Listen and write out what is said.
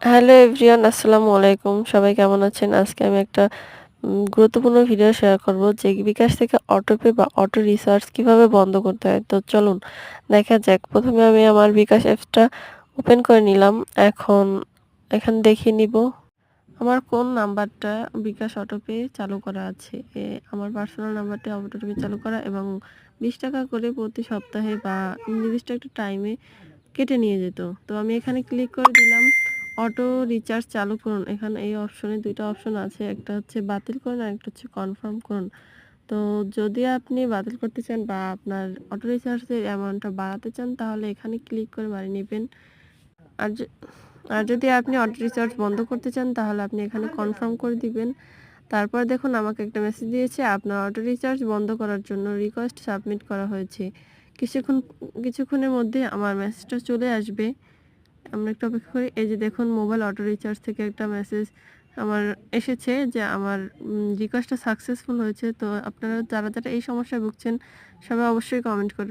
Hello everyone আসসালামু আলাইকুম সবাই কেমন আছেন? আজকে আমি একটা গুরুত্বপূর্ণ ভিডিও শেয়ার করব, যে বিকাশ থেকে অটোপে বা অটো রিসার্চ কীভাবে বন্ধ করতে হয়। তো চলুন, দেখা যাক। প্রথমে আমি আমার বিকাশ অ্যাপসটা ওপেন করে নিলাম। এখন এখানে দেখিয়ে নিব। আমার কোন নাম্বারটা বিকাশ অটোপে চালু করা আছে। আমার পার্সোনাল নাম্বারটা অটোপে চালু করা এবং বিশ টাকা করে প্রতি সপ্তাহে বা নির্দিষ্ট একটা টাইমে কেটে নিয়ে যেত। তো আমি এখানে ক্লিক করে দিলাম। অটো রিচার্জ চালু করুন। এখানে এই অপশনে দুইটা অপশন আছে। একটা হচ্ছে বাতিল করুন আর একটা হচ্ছে কনফার্ম করুন। তো যদি আপনি বাতিল করতে চান বা আপনার অটো রিচার্জের অ্যামাউন্টটা বাড়াতে চান, তাহলে এখানে ক্লিক করে বাড়িয়ে নেবেন। আর আর যদি আপনি অটো রিচার্জ বন্ধ করতে চান, তাহলে আপনি এখানে কনফার্ম করে দিবেন। তারপর দেখুন আমাকে একটা মেসেজ দিয়েছে, আপনার অটো রিচার্জ বন্ধ করার জন্য রিকোয়েস্ট সাবমিট করা হয়েছে। কিছুক্ষণ, কিছুক্ষণের মধ্যে আমার মেসেজটা চলে আসবে। আমরা একটু অপেক্ষা করি। এই যে দেখুন মোবাইল অটো রিচার্জ থেকে একটা মেসেজ আমার এসেছে যে আমার রিকোয়েস্টটা সাকসেসফুল হয়েছে। তো আপনারা যারা যারা এই সমস্যায় ভুগছেন, সবাই অবশ্যই কমেন্ট করবেন।